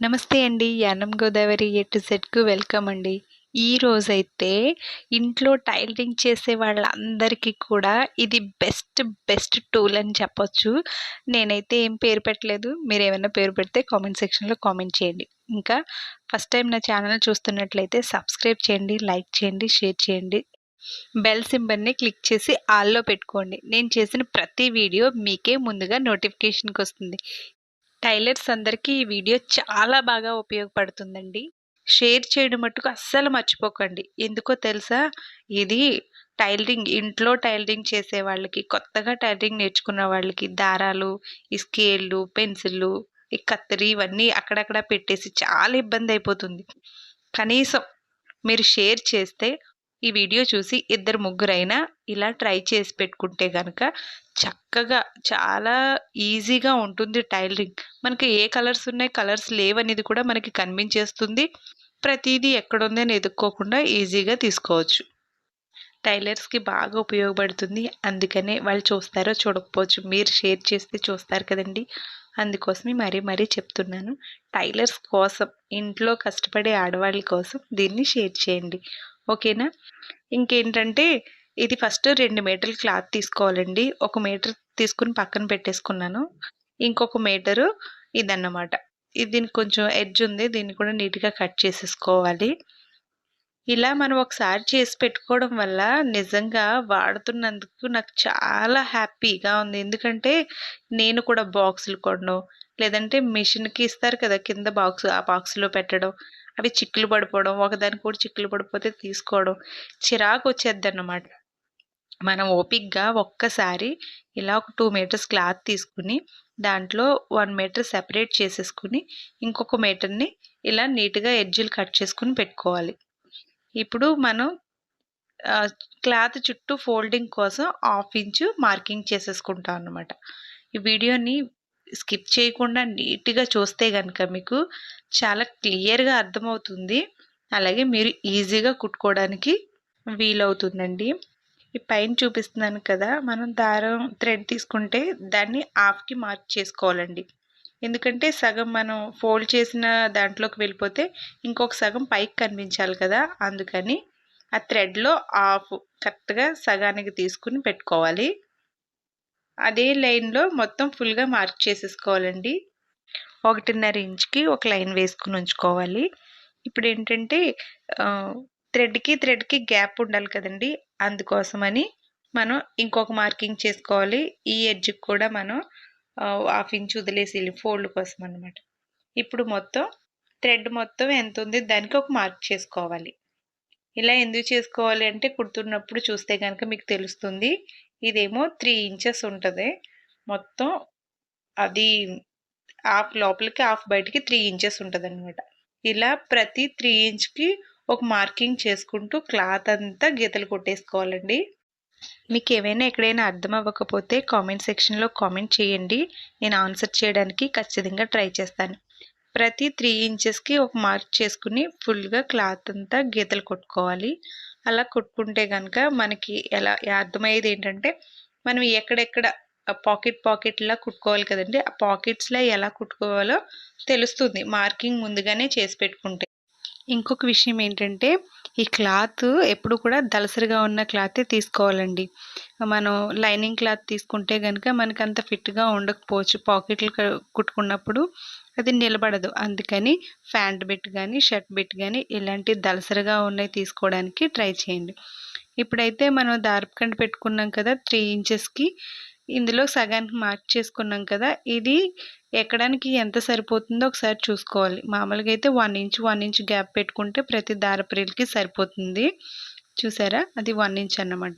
నమస్తే అండి. Yanam Godavari A to సెట్కు వెల్కమ్ అండి. ఈ రోజైతే ఇంట్లో టైలరింగ్ చేసే వాళ్ళందరికీ కూడా ఇది బెస్ట్ బెస్ట్ టూల్ అని చెప్పొచ్చు. నేనైతే ఏం పేరు పెట్టలేదు. మీరు ఏమైనా పేరు పెడితే కామెంట్ సెక్షన్లో కామెంట్ చేయండి. ఇంకా ఫస్ట్ టైం నా ఛానల్ చూస్తున్నట్లయితే సబ్స్క్రైబ్ చేయండి లైక్ చేయండి షేర్ చేయండి. బెల్ సింబల్ని క్లిక్ చేసి ఆల్లో పెట్టుకోండి. నేను చేసిన ప్రతి వీడియో మీకే ముందుగా నోటిఫికేషన్కి వస్తుంది. టైలర్స్ అందరికీ ఈ వీడియో చాలా బాగా ఉపయోగపడుతుందండి. షేర్ చేయడం మట్టుకు అస్సలు మర్చిపోకండి. ఎందుకో తెలుసా? ఇది టైలరింగ్ ఇంట్లో టైలరింగ్ చేసే వాళ్ళకి కొత్తగా టైలరింగ్ నేర్చుకున్న వాళ్ళకి దారాలు ఈ స్కేళ్ళు పెన్సిళ్ళు ఈ కత్తిరి ఇవన్నీ అక్కడక్కడ పెట్టేసి చాలా ఇబ్బంది అయిపోతుంది. కనీసం మీరు షేర్ చేస్తే ఈ వీడియో చూసి ఇద్దరు ముగ్గురైనా ఇలా ట్రై చేసి పెట్టుకుంటే కనుక చక్కగా చాలా ఈజీగా ఉంటుంది టైలరింగ్. మనకి ఏ కలర్స్ ఉన్నాయి కలర్స్ లేవనేది కూడా మనకి కనిపించేస్తుంది. ప్రతిదీ ఎక్కడుంది అని ఎదుక్కోకుండా ఈజీగా తీసుకోవచ్చు. టైలర్స్కి బాగా ఉపయోగపడుతుంది. అందుకనే వాళ్ళు చూస్తారో చూడకపోవచ్చు. మీరు షేర్ చేస్తే చూస్తారు కదండి. అందుకోసమే మరీ మరీ చెప్తున్నాను. టైలర్స్ కోసం ఇంట్లో కష్టపడే ఆడవాళ్ళ కోసం దీన్ని షేర్ చేయండి. ఓకేనా? ఇంకేంటంటే ఇది ఫస్ట్ రెండు మీటర్లు క్లాత్ తీసుకోవాలండి. ఒక మీటర్ తీసుకుని పక్కన పెట్టేసుకున్నాను. ఇంకొక మీటరు ఇదన్నమాట. ఇది దీనికి కొంచెం ఎడ్జ్ ఉంది. దీన్ని కూడా నీట్గా కట్ చేసేసుకోవాలి. ఇలా మనం ఒకసారి చేసి పెట్టుకోవడం వల్ల నిజంగా వాడుతున్నందుకు నాకు చాలా హ్యాపీగా ఉంది. ఎందుకంటే నేను కూడా బాక్సులు కొనడం లేదంటే మిషన్కి ఇస్తారు కదా కింద బాక్స్ ఆ బాక్స్లో పెట్టడం. అవి చిక్కులు పడిపోవడం ఒకదానికి కూడా చిక్కులు పడిపోతే తీసుకోవడం. చిరాకు వచ్చేద్ది అన్నమాట మనం ఓపిక్గా ఒక్కసారి ఇలా ఒక టూ మీటర్స్ క్లాత్ తీసుకుని దాంట్లో వన్ మీటర్ సెపరేట్ చేసేసుకుని ఇంకొక మీటర్ని ఇలా నీట్గా ఎడ్జులు కట్ చేసుకుని పెట్టుకోవాలి. ఇప్పుడు మనం క్లాత్ చుట్టూ ఫోల్డింగ్ కోసం హాఫ్ ఇంచు మార్కింగ్ చేసేసుకుంటాం అనమాట ఈ వీడియోని స్కిప్ చేయకుండా నీట్గా చూస్తే కనుక మీకు చాలా క్లియర్గా అర్థమవుతుంది. అలాగే మీరు ఈజీగా కుట్టుకోవడానికి వీలవుతుందండి. ఈ పైన చూపిస్తున్నాను కదా మనం దారం థ్రెడ్ తీసుకుంటే దాన్ని హాఫ్కి మార్క్ చేసుకోవాలండి. ఎందుకంటే సగం మనం ఫోల్డ్ చేసిన దాంట్లోకి వెళ్ళిపోతే ఇంకొక సగం పైకి కనిపించాలి కదా అందుకని ఆ థ్రెడ్లో హాఫ్ కరెక్ట్గా సగానికి తీసుకుని పెట్టుకోవాలి. అదే లైన్లో మొత్తం ఫుల్గా మార్క్ చేసేసుకోవాలండి. ఒకటిన్నర ఇంచ్కి ఒక లైన్ వేసుకుని ఉంచుకోవాలి. ఇప్పుడు ఏంటంటే థ్రెడ్కి థ్రెడ్కి గ్యాప్ ఉండాలి కదండి. అందుకోసమని మనం ఇంకొక మార్కింగ్ చేసుకోవాలి. ఈ ఎడ్జ్కి కూడా మనం హాఫ్ ఇంచ్ వదిలేసి ఫోల్డ్ కోసం అనమాట ఇప్పుడు మొత్తం థ్రెడ్ మొత్తం ఎంత ఉంది దానికి ఒక మార్క్ చేసుకోవాలి. ఇలా ఎందుకు చేసుకోవాలి అంటే కుడుతున్నప్పుడు చూస్తే కనుక మీకు తెలుస్తుంది. ఇదేమో త్రీ ఇంచెస్ ఉంటుంది. మొత్తం అది హాఫ్ లోపలికి హాఫ్ బయటికి త్రీ ఇంచెస్ ఉంటుంది అనమాట ఇలా ప్రతి త్రీ ఇంచ్కి ఒక మార్కింగ్ చేసుకుంటూ క్లాత్ అంతా గీతలు కొట్టేసుకోవాలండి. మీకు ఏమైనా ఎక్కడైనా అర్థం అవ్వకపోతే కామెంట్ సెక్షన్లో కామెంట్ చేయండి. నేను ఆన్సర్ చేయడానికి ఖచ్చితంగా ట్రై చేస్తాను. ప్రతి త్రీ ఇంచెస్కి ఒక మార్క్ చేసుకుని ఫుల్గా క్లాత్ అంతా గీతలు కొట్టుకోవాలి. అలా కొట్టుకుంటే కనుక మనకి ఎలా అర్థమయ్యేది ఏంటంటే మనం ఎక్కడెక్కడ పాకెట్ పాకెట్లా కుట్టుకోవాలి కదండి ఆ పాకెట్స్లో ఎలా కుట్టుకోవాలో తెలుస్తుంది. మార్కింగ్ ముందుగానే చేసి పెట్టుకుంటే. ఇంకొక విషయం ఏంటంటే ఈ క్లాత్ ఎప్పుడు కూడా దలసరిగా ఉన్న క్లాతే తీసుకోవాలండి. మనం లైనింగ్ క్లాత్ తీసుకుంటే కనుక మనకు అంత ఫిట్గా ఉండకపోవచ్చు. పాకెట్లు కుట్టుకున్నప్పుడు అది నిలబడదు. అందుకని ఫ్యాంట్ బిట్ కానీ షర్ట్ బిట్ కానీ ఇలాంటి దలసరిగా ఉన్నవి తీసుకోవడానికి ట్రై చేయండి. ఇప్పుడైతే మనం దారపు పెట్టుకున్నాం కదా త్రీ ఇంచెస్కి. ఇందులో సగానికి మార్క్ చేసుకున్నాం కదా ఇది ఎక్కడానికి ఎంత సరిపోతుందో ఒకసారి చూసుకోవాలి. మామూలుగా అయితే one inch one inch gap పెట్టుకుంటే ప్రతి దారప్రిల్కి సరిపోతుంది. చూసారా? అది వన్ ఇంచ్ అన్నమాట.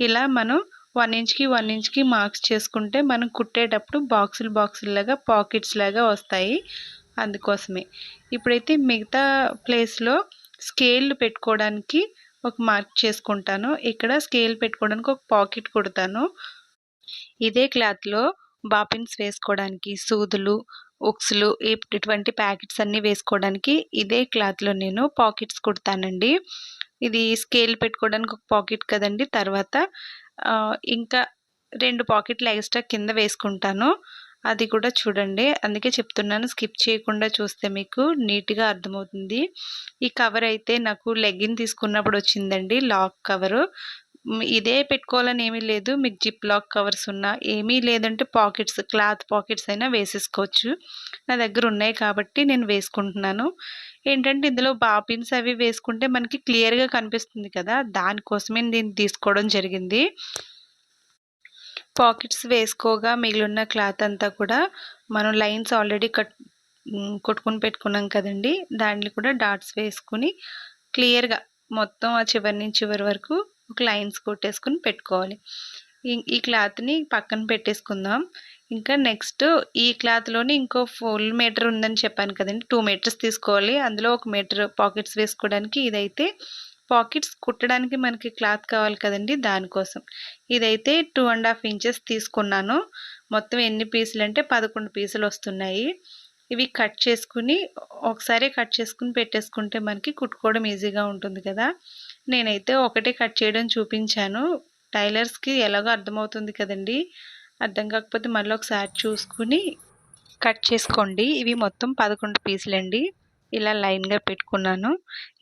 ఇలా మనం వన్ ఇంచ్కి వన్ ఇంచ్కి మార్క్స్ చేసుకుంటే మనం కుట్టేటప్పుడు బాక్సులు బాక్సులు లాగా పాకెట్స్ లాగా వస్తాయి అందుకోసమే. ఇప్పుడైతే మిగతా ప్లేస్లో స్కేల్ పెట్టుకోవడానికి ఒక మార్క్ చేసుకుంటాను. ఇక్కడ స్కేల్ పెట్టుకోవడానికి ఒక పాకెట్ కుడతాను. ఇదే క్లాత్లో బాపిన్స్ వేసుకోవడానికి సూదులు ఉక్స్లు ఇటువంటి ప్యాకెట్స్ అన్నీ వేసుకోవడానికి ఇదే క్లాత్లో నేను పాకెట్స్ కుడతానండి. ఇది స్కేల్ పెట్టుకోవడానికి ఒక పాకెట్ కదండి. తర్వాత ఇంకా రెండు పాకెట్లు ఎక్స్ట్రా కింద వేసుకుంటాను. అది కూడా చూడండి. అందుకే చెప్తున్నాను స్కిప్ చేయకుండా చూస్తే మీకు నీట్గా అర్థమవుతుంది. ఈ కవర్ అయితే నాకు లెగ్గిన్ తీసుకున్నప్పుడు వచ్చిందండి లాక్ కవరు. ఇదే పెట్టుకోవాలని ఏమీ లేదు. మీకు జిప్ లాక్ కవర్స్ ఉన్నా ఏమీ లేదంటే పాకెట్స్ క్లాత్ పాకెట్స్ అయినా వేసేసుకోవచ్చు. నా దగ్గర ఉన్నాయి కాబట్టి నేను వేసుకుంటున్నాను. ఏంటంటే ఇందులో బాపిన్స్ అవి వేసుకుంటే మనకి క్లియర్గా కనిపిస్తుంది కదా దానికోసమే నేను తీసుకోవడం జరిగింది. పాకెట్స్ వేసుకోగా మిగిలిన క్లాత్ అంతా కూడా మనం లైన్స్ ఆల్రెడీ కట్ కొట్టుకుని పెట్టుకున్నాం కదండి దాంట్లో కూడా డాట్స్ వేసుకుని క్లియర్గా మొత్తం ఆ చివరి నుంచి చివరి వరకు ఒక లైన్స్ కొట్టేసుకుని పెట్టుకోవాలి. ఈ- ఈ క్లాత్ని పక్కన పెట్టేసుకుందాం. ఇంకా నెక్స్ట్ ఈ క్లాత్లోని ఇంకో ఫుల్ మీటర్ ఉందని చెప్పాను కదండి. టూ మీటర్స్ తీసుకోవాలి. అందులో ఒక మీటర్ పాకెట్స్ వేసుకోవడానికి ఇదైతే పాకెట్స్ కుట్టడానికి మనకి క్లాత్ కావాలి కదండి దానికోసం. ఇదైతే టూ అండ్ హాఫ్ ఇంచెస్ తీసుకున్నాను. మొత్తం ఎన్ని పీసులు అంటే పదకొండు పీసులు వస్తున్నాయి ఇవి కట్ చేసుకుని ఒకసారి కట్ చేసుకుని పెట్టేసుకుంటే మనకి కుట్టుకోవడం ఈజీగా ఉంటుంది కదా. నేనైతే ఒకటే కట్ చేయడం చూపించాను. టైలర్స్కి ఎలాగో అర్థమవుతుంది కదండి. అర్థం కాకపోతే మళ్ళీ ఒకసారి చూసుకుని కట్ చేసుకోండి. ఇవి మొత్తం పదకొండు పీసులండి ఇలా లైన్గా పెట్టుకున్నాను.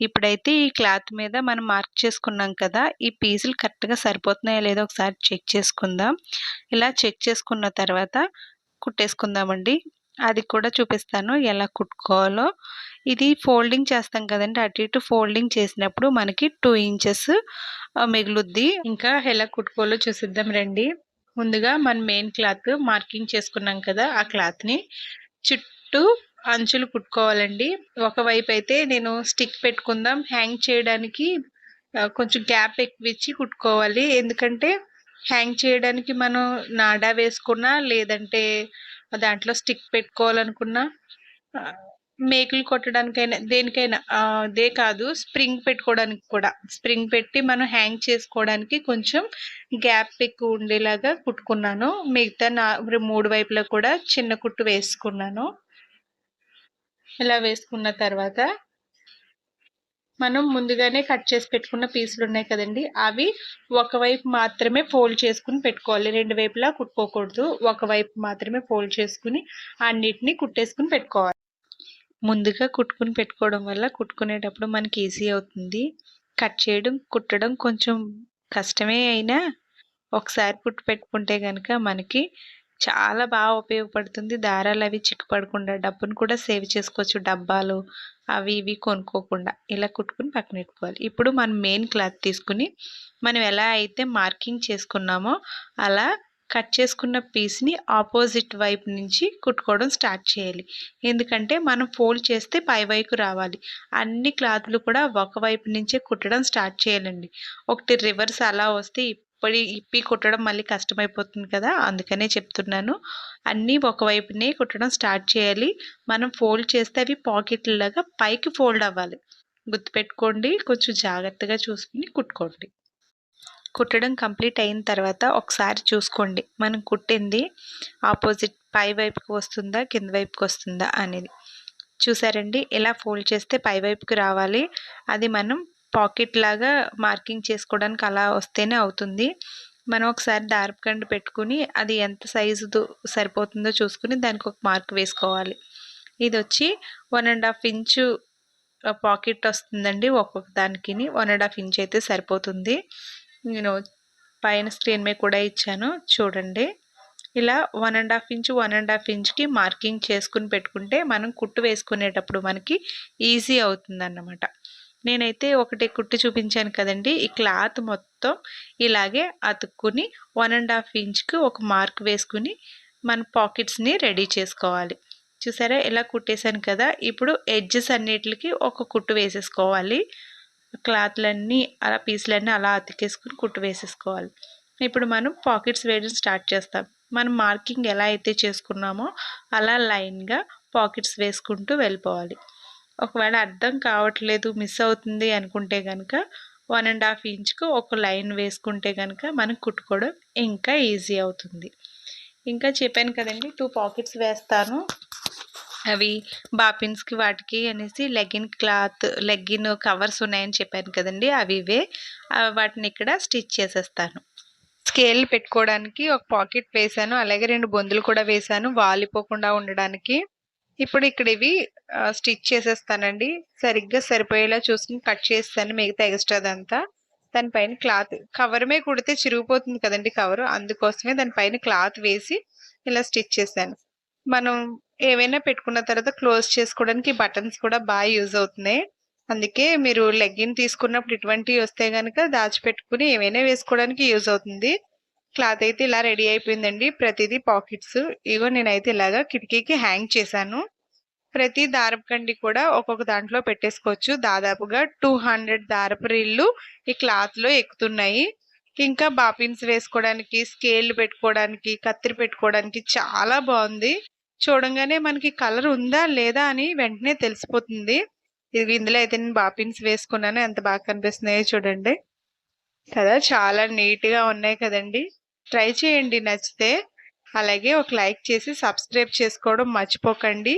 ఇప్పుడైతే ఈ క్లాత్ మీద మనం మార్క్ చేసుకున్నాం కదా ఈ పీసులు కరెక్ట్గా సరిపోతున్నాయా లేదో ఒకసారి చెక్ చేసుకుందాం. ఇలా చెక్ చేసుకున్న తర్వాత కుట్టేసుకుందామండి. అది కూడా చూపిస్తాను. ఎలా కుట్టుకోవాలో. ఇది ఫోల్డింగ్ చేస్తాం కదండి. అటు ఇటు ఫోల్డింగ్ చేసినప్పుడు మనకి టూ ఇంచెస్ మిగులుద్ది. ఇంకా ఎలా కుట్టుకోవాలో చూసిద్దాం రండి. ముందుగా మన మెయిన్ క్లాత్ మార్కింగ్ చేసుకున్నాం కదా ఆ క్లాత్ని చుట్టూ అంచులు కుట్టుకోవాలండి. ఒకవైపు అయితే నేను స్టిక్ పెట్టుకుందాం. హ్యాంగ్ చేయడానికి కొంచెం గ్యాప్ ఎక్కువ ఇచ్చి కుట్టుకోవాలి. ఎందుకంటే హ్యాంగ్ చేయడానికి మనం నాడా వేసుకున్నా లేదంటే దాంట్లో స్టిక్ పెట్టుకోవాలనుకున్నా మేకులు కొట్టడానికైనా దేనికైనా అదే కాదు స్ప్రింగ్ పెట్టుకోవడానికి కూడా. స్ప్రింగ్ పెట్టి మనం హ్యాంగ్ చేసుకోవడానికి కొంచెం గ్యాప్ ఎక్కువ ఉండేలాగా కుట్టుకున్నాను. మిగతా నా మూడు వైపులా కూడా చిన్న కుట్టు వేసుకున్నాను. ఇలా వేసుకున్న తర్వాత మనం ముందుగానే కట్ చేసి పెట్టుకున్న పీసులు ఉన్నాయి కదండి. అవి ఒకవైపు మాత్రమే ఫోల్డ్ చేసుకుని పెట్టుకోవాలి. రెండు వైపులా కుట్టుకోకూడదు. ఒకవైపు మాత్రమే ఫోల్డ్ చేసుకుని అన్నిటిని కుట్టేసుకుని పెట్టుకోవాలి. ముందుగా కుట్టుకుని పెట్టుకోవడం వల్ల కుట్టుకునేటప్పుడు మనకి ఈజీ అవుతుంది. కట్ చేయడం కుట్టడం కొంచెం కష్టమే అయినా ఒకసారి కుట్టు పెట్టుకుంటే కనుక మనకి చాలా బాగా ఉపయోగపడుతుంది. దారాలు అవి చిక్కుపడకుండా డబ్బును కూడా సేవ్ చేసుకోవచ్చు. డబ్బాలు అవి ఇవి కొనుక్కోకుండా ఇలా కుట్టుకుని పక్కన పెట్టుకోవాలి. ఇప్పుడు మనం మెయిన్ క్లాత్ తీసుకుని మనం ఎలా అయితే మార్కింగ్ చేసుకున్నామో అలా కట్ చేసుకున్న పీస్ని ఆపోజిట్ వైపు నుంచి కుట్టుకోవడం స్టార్ట్ చేయాలి. ఎందుకంటే మనం ఫోల్డ్ చేస్తే పై వైపు రావాలి. అన్ని క్లాత్లు కూడా ఒక వైపు నుంచే కుట్టడం స్టార్ట్ చేయాలండి. ఒకటి రివర్స్ అలా వస్తే ఇప్పటి ఇప్పి కుట్టడం మళ్ళీ కష్టమైపోతుంది కదా అందుకనే చెప్తున్నాను. అన్నీ ఒకవైపునే కుట్టడం స్టార్ట్ చేయాలి. మనం ఫోల్డ్ చేస్తే అవి పాకెట్లాగా పైకి ఫోల్డ్ అవ్వాలి. గుర్తుపెట్టుకోండి కొంచెం జాగ్రత్తగా చూసుకుని కుట్టుకోండి. కుట్టడం కంప్లీట్ అయిన తర్వాత ఒకసారి చూసుకోండి మనం కుట్టింది ఆపోజిట్ పై వైపుకి వస్తుందా కింద వైపుకి వస్తుందా అనేది. చూసారండి ఇలా ఫోల్డ్ చేస్తే పై వైపుకి రావాలి. అది మనం పాకెట్ లాగా మార్కింగ్ చేసుకోవడానికి అలా వస్తేనే అవుతుంది. మనం ఒకసారి దారపుకండు పెట్టుకుని అది ఎంత సైజు సరిపోతుందో చూసుకుని దానికి ఒక మార్క్ వేసుకోవాలి. ఇది వచ్చి one and half inch pocket వస్తుందండి ఒక్కొక్క దానికి వన్ అండ్ హాఫ్ ఇంచ్ అయితే సరిపోతుంది. నేను పైన స్క్రీన్ మీద కూడా ఇచ్చాను. చూడండి. ఇలా one and half inch one and half ఇంచ్కి marking చేసుకుని పెట్టుకుంటే మనం కుట్టు వేసుకునేటప్పుడు మనకి ఈజీ అవుతుంది అన్నమాట నేనైతే ఒకటి కుట్టి చూపించాను కదండి. ఈ క్లాత్ మొత్తం ఇలాగే అతుక్కుని వన్ అండ్ హాఫ్ ఇంచ్కి ఒక మార్క్ వేసుకుని మన పాకెట్స్ని రెడీ చేసుకోవాలి. చూసారా? ఇలా కుట్టేశాను కదా. ఇప్పుడు ఎడ్జెస్ అన్నిటికి ఒక కుట్టు వేసేసుకోవాలి. క్లాత్లన్నీ అలా పీసులన్నీ అలా అతికేసుకుని కుట్టు వేసేసుకోవాలి. ఇప్పుడు మనం పాకెట్స్ వేయడం స్టార్ట్ చేస్తాం. మనం మార్కింగ్ ఎలా అయితే చేసుకున్నామో అలా లైన్గా పాకెట్స్ వేసుకుంటూ వెళ్ళిపోవాలి. ఒకవేళ అర్థం కావట్లేదు మిస్ అవుతుంది అనుకుంటే కనుక వన్ అండ్ హాఫ్ ఇంచ్కు ఒక లైన్ వేసుకుంటే కనుక మనం కుట్టుకోవడం ఇంకా ఈజీ అవుతుంది. ఇంకా చెప్పాను కదండి టూ పాకెట్స్ వేస్తాను. అవి బాపిన్స్కి వాటికి అనేసి లెగిన్ క్లాత్ లెగిన్ కవర్స్ ఉన్నాయని చెప్పాను కదండి అవి ఇవే. వాటిని ఇక్కడ స్టిచ్ చేసేస్తాను. స్కేల్ పెట్టుకోవడానికి ఒక పాకెట్ వేసాను అలాగే రెండు బొందులు కూడా వేసాను వాలిపోకుండా ఉండడానికి. ఇప్పుడు ఇక్కడ ఇవి స్టిచ్ చేసేస్తానండి. సరిగ్గా సరిపోయేలా చూసుకుని కట్ చేస్తాను మిగతా ఎక్స్ట్రాదంతా దానిపైన క్లాత్ కవర్మే కుడితే చిరిగిపోతుంది కదండి కవర్. అందుకోసమే దానిపైన క్లాత్ వేసి ఇలా స్టిచ్ చేశాను. మనం ఏవైనా పెట్టుకున్న తర్వాత క్లోజ్ చేసుకోవడానికి బటన్స్ కూడా బాగా యూజ్ అవుతున్నాయి. అందుకే మీరు లెగ్గిన్ తీసుకున్నప్పుడు ఇటువంటివి వస్తే కనుక దాచిపెట్టుకుని ఏమైనా వేసుకోవడానికి యూజ్ అవుతుంది. క్లాత్ అయితే ఇలా రెడీ అయిపోయిందండి. ప్రతిదీ పాకెట్స్. ఇగో నేనైతే ఇలాగా కిటికీకి హ్యాంగ్ చేశాను. ప్రతి దారపు కండి కూడా ఒక్కొక్క దాంట్లో పెట్టేసుకోవచ్చు. దాదాపుగా టూ హండ్రెడ్ దారపు రీళ్ళు ఈ క్లాత్లో ఎక్కుతున్నాయి. ఇంకా బాపిన్స్ వేసుకోవడానికి స్కేల్ పెట్టుకోవడానికి కత్తిరి పెట్టుకోవడానికి చాలా బాగుంది. చూడంగానే మనకి కలర్ ఉందా లేదా అని వెంటనే తెలిసిపోతుంది. ఇది ఇందులో అయితే నేను బాపిన్స్ వేసుకున్నాను. ఎంత బాగా కనిపిస్తున్నాయో చూడండి. కదా చాలా నీట్గా ఉన్నాయి కదండి. ట్రై చేయండి నచ్చితే. అలాగే ఒక లైక్ చేసి సబ్స్క్రైబ్ చేసుకోవడం మర్చిపోకండి.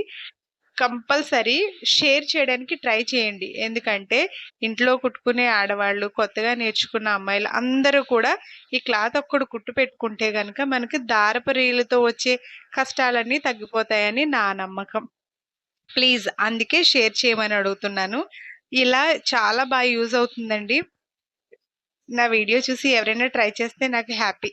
కంపల్సరీ షేర్ చేయడానికి ట్రై చేయండి. ఎందుకంటే ఇంట్లో కుట్టుకునే ఆడవాళ్ళు కొత్తగా నేర్చుకున్న అమ్మాయిలు అందరూ కూడా ఈ క్లాత్ ఒక్కడు కుట్టు పెట్టుకుంటే కనుక మనకి దారపు రీలతో వచ్చే కష్టాలన్నీ తగ్గిపోతాయని నా నమ్మకం. ప్లీజ్ అందుకే షేర్ చేయమని అడుగుతున్నాను. ఇలా చాలా బాగా యూజ్ అవుతుందండి. నా వీడియో చూసి ఎవరైనా ట్రై చేస్తే నాకు హ్యాపీ.